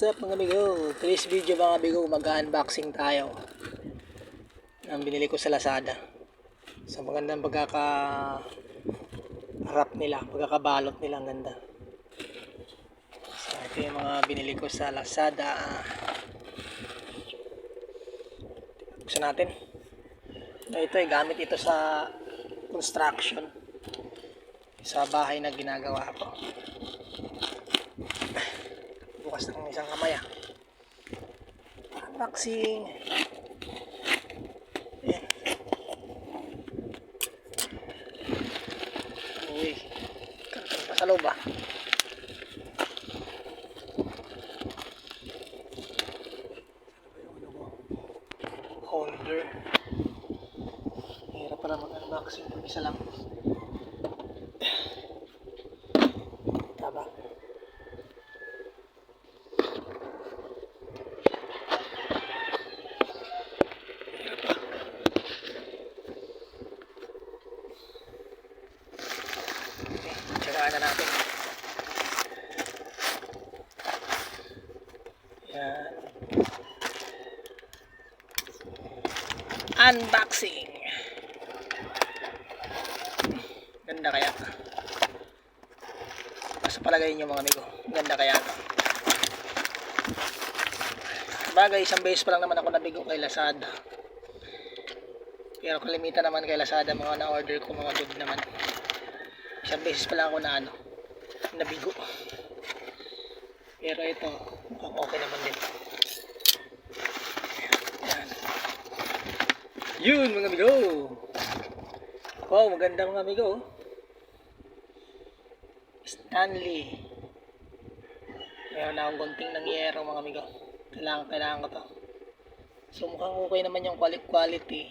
What's up mga amigo? Today's video mga amigo, mag-unboxing tayo ng binili ko sa Lazada. Sa magandang pagkaka harap nila, pagkakabalot nila ang ganda. So ito yung mga binili ko sa Lazada. Buksan natin. Ito ay gamit ito sa construction sa bahay na ginagawa ko bukas ng isang kamay ah. Unboxing. Ayan. Uy. Karton pa sa loob ah. Holder. Hirap pala mag-unboxing isa lang. Taba. Okay, tsagaan na natin. Yan. Unboxing. Ganda kaya. Basta palagay nyo mga amigo. Ganda kaya. Bagay, isang beses pa lang naman ako nabigo kay Lazada. Pero kalimitan naman kay Lazada mga na-order ko mga good naman. Isang beses pa lang ako na ano, nabigo. Pero ito, okay naman din. Yun mga amigo! Wow, maganda mga amigo. Stanley. Meron na akong konting nangyero mga amigo. Kailangan, kailangan ko to. So mukhang okay naman yung quality.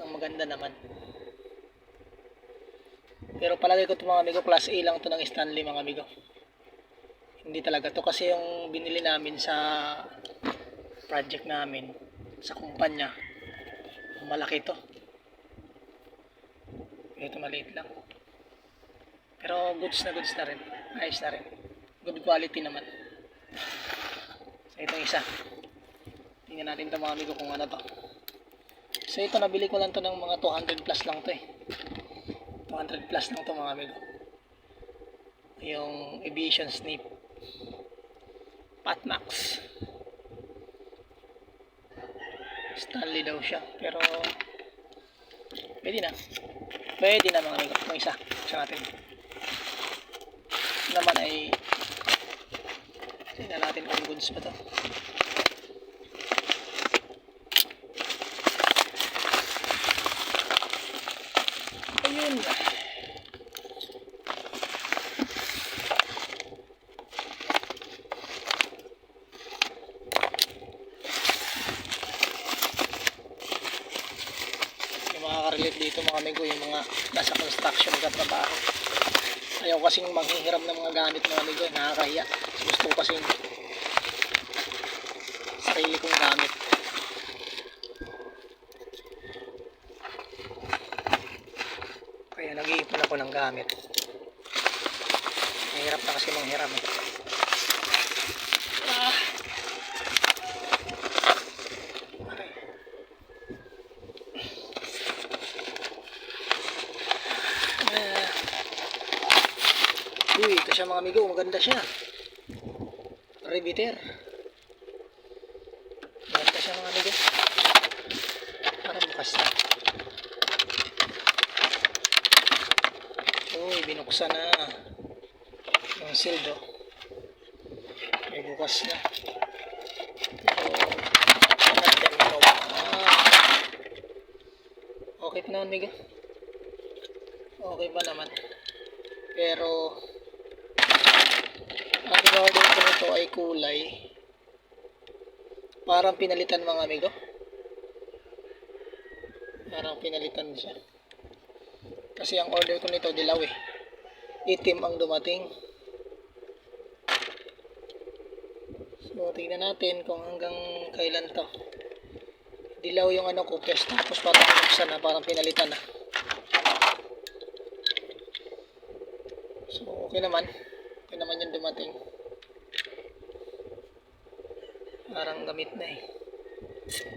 Ang maganda naman. Pero palagay ko ito mga amigo, class A lang to ng Stanley mga amigo. Hindi talaga to kasi yung binili namin sa project namin sa kumpanya. Malaki to. Ito maliit lang. Pero goods na goods na rin. Ayos na rin. Good quality naman. So ito isa. Tingnan natin ito mga amigo kung ano to. So ito nabili ko lang to ng mga 200 plus lang to eh. 200 plus lang to mga amigo. Yung Aviation Snip. Patmax. Stanley daw siya. Pero pwede na. Pwede na mga amigo. Itong isa. Natin. Ito naman ay tingnan natin kung goods pa to. Ayun. Yung makaka-relate dito mga amigo, yung mga nasa construction ka trabaho. Ayaw kasing manghihiram ng mga gamit mga amigo, eh, nakakahiya. Gusto ko kasing sarili kong gamit. Kaya nag-iipon ako ng gamit. Mahirap na kasi manghiram. eh. Ah. Ito siya mga amigo, maganda siya. Riveter. Maganda siya mga amigo. Parang bukas na. Uy, binuksan na. Yung sildo. May bukas na. Okay pa naman, amigo. Okay pa naman. Pero, in-order ko nito ay kulay. Parang pinalitan mga amigo. Parang pinalitan siya. Kasi ang order ko nito dilaw eh. Itim ang dumating. So, tingnan natin kung hanggang kailan to. Dilaw yung ano ko, press tapos parang buksan na, parang pinalitan na. So, okay naman. Okay naman yung dumating. Parang gamit na eh. So,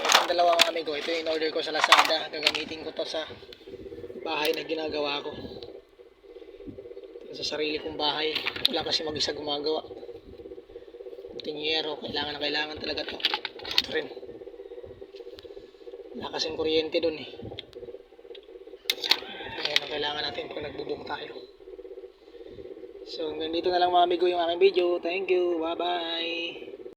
itong dalawang amigo, ito yung in-order ko sa Lazada. Gagamitin ko to sa bahay na ginagawa ko. Sa sarili kong bahay. Wala kasi mag-isa gumagawa. Tinyero, kailangan na kailangan talaga to. Ito rin. Wala kasing kuryente dun eh. Kailangan natin pag nagbubong tayo. So, hanggang dito na lang mga amigo yung aking video. Thank you. Bye-bye.